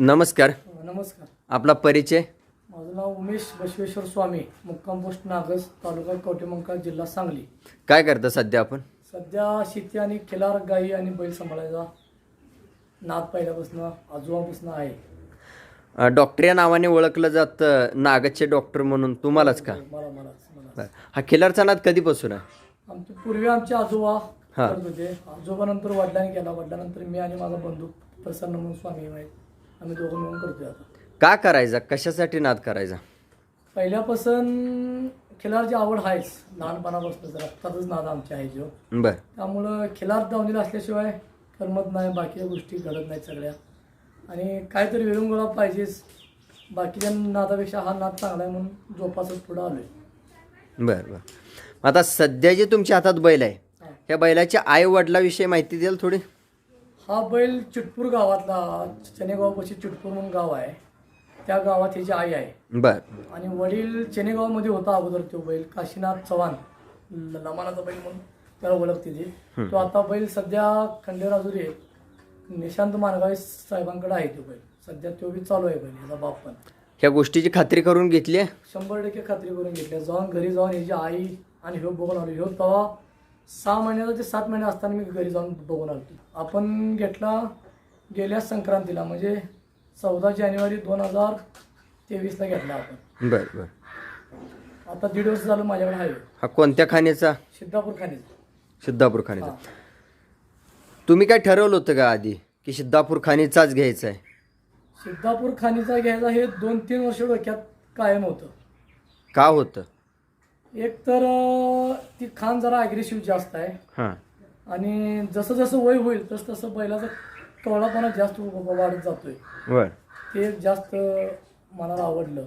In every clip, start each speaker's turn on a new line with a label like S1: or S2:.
S1: नमस्कार.
S2: नमस्कार.
S1: आपला परिचय?
S2: माझं नाव उमेश बसवेश्वर स्वामी मुक्काम पोस्ट नागस तालुका कवटेमंका जिल्हा सांगली.
S1: काय करता सध्या आपण?
S2: सध्या शेती आणि खिलार गाई आणि बैल सांभाळायचा. नाद पहिल्यापासून आजोबापासून आहे.
S1: अ, डॉक्टर या नावाने ओळखलं जातं नागचे डॉक्टर म्हणून. तुम्हालाच का?
S2: मला मला मला.
S1: बरं. हा खिलारचा नाद कधीपासून आहे?
S2: आमचे पूर्वी आमचे आजोबा
S1: हा.
S2: करत होते. आजोबानंतर वडिलांनी केला. वडिलांनंतर मी आणि माझा बंधू प्रसन्न म्हणून स्वामी आहेत. आम्ही दोघं मिळून करतोय आता.
S1: का करायचा? कशासाठी नाद करायचा?
S2: पहिल्यापासून खिलारची आवड आहेच लहानपणापासून जर आत्ताच नाद आमचे आहे जो.
S1: बरं.
S2: त्यामुळं खिलार दावणीला असल्याशिवाय करमत नाही बाकीच्या गोष्टी घडत नाहीत सगळ्या. आणि काहीतरी विरंगुळा पाहिजेच. बाकीच्या नादापेक्षा हा नाद चांगला आहे म्हणून जोपासच पुढं आलोय.
S1: बरं बरं. आता सध्या जे तुमच्या हातात बैल आहे. ह्या बैलाच्या आई वडिलाविषयी माहिती द्याल थोडी?
S2: हा बैल चिटपूर गावातला चनेगावपाशी चिटपूर म्हणून गाव आहे. त्या गावात ह्याची आई आहे.
S1: बरं.
S2: आणि वडील चेनेगावमध्ये होता अगोदर तो बैल काशीनाथ चव्हाण ल- लमानाचा बैल म्हणून त्याला ओळखते ती. तो आता बैल सध्या खंडेराजुरी आहे. निशांत मानगावे साहेबांकडे आहे तो बैल. सध्या तो बी चालू आहे बैल याचा बाप पण.
S1: ह्या गोष्टीची खात्री करून घेतली आहे?
S2: शंभर टक्के खात्री करून घेतली जाऊन घरी जाऊन ह्याची आई आणि ह्यो बघून आलो. ह्यो तेव्हा सहा महिन्याचा ते सात महिने असताना मी घरी जाऊन बघून आलो आपण घेतला गेल्या संक्रांतीला म्हणजे चौदा जानेवारी दोन हजार तेवीसला घेतला आपण.
S1: बरं बरं.
S2: आता दीड वर्ष झालं माझ्याकडे आहे.
S1: हा कोणत्या खाण्याचा?
S2: सिद्धापूर खाणीचा
S1: सिद्धापूर खाणीचा तुम्ही काय ठरवलं होतं का आधी की सिद्धापूर खाणीचाच घ्यायचा आहे
S2: सिद्धापूर खाणीचा घ्यायचा हे दोन तीन वर्ष डोक्यात कायम होतं.
S1: का होतं?
S2: एक तर ती खान जरा ॲग्रेसिव्ह जास्त आहे.
S1: हां.
S2: आणि जसं जसं वय होईल तसं तसं बैलाचा कवळापणा जास्त वाढत जातोय.
S1: बरं.
S2: ते जास्त मनाला आवडलं.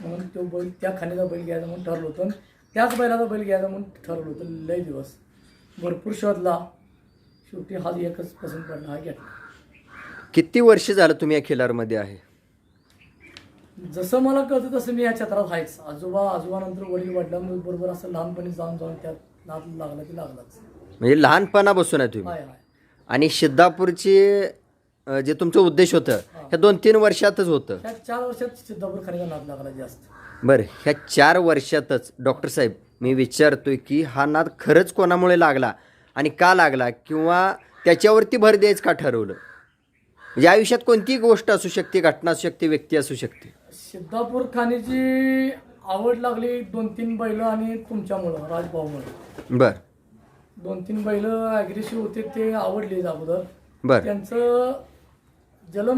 S2: म्हणून तो बैल त्या खाणीचा बैल घ्यायचा म्हणून ठरलं होतं. आणि त्याच बैलाचा बैल घ्यायचा म्हणून ठरवलं होतं. लय दिवस. भरपूर शोधला. शेवटी हा एकच पसंत पडला हा घेतला.
S1: किती वर्ष झालं तुम्ही या खिलारमध्ये आहे?
S2: जसं मला कळतं तसं मी या क्षेत्रात आहेच. आजोबा आजोबानंतर वडील वडिलांबरोबर असं लहानपणी जाऊन जाऊन त्यात नाद लागला की लागलाच.
S1: म्हणजे लहानपणापासून आहे तुम्ही.
S2: हाय हाय.
S1: आणि सिद्धापूरची अं, जे तुमचं उद्देश होतं ह्या दोन तीन वर्षातच होतं.
S2: त्या चार वर्षात सिद्धापूर खाणीचा नाद लागला जास्त.
S1: बरं ह्या चार वर्षातच डॉक्टर साहेब मी विचारतोय की हा नाद खरंच कोणामुळे लागला आणि का लागला किंवा त्याच्यावरती भर द्यायचं का ठरवलं? म्हणजे आयुष्यात कोणतीही गोष्ट असू शकते घटना असू शकते व्यक्ती असू शकते.
S2: सिद्धापूर खाणीची आवड लागली दोन तीन बैल आणि तुमच्यामुळं राजभाऊमुळं.
S1: बरं.
S2: दोन तीन बैल ॲग्रेसिव्ह होते ते आवडले अगोदर.
S1: बरं.
S2: त्यांचं जलम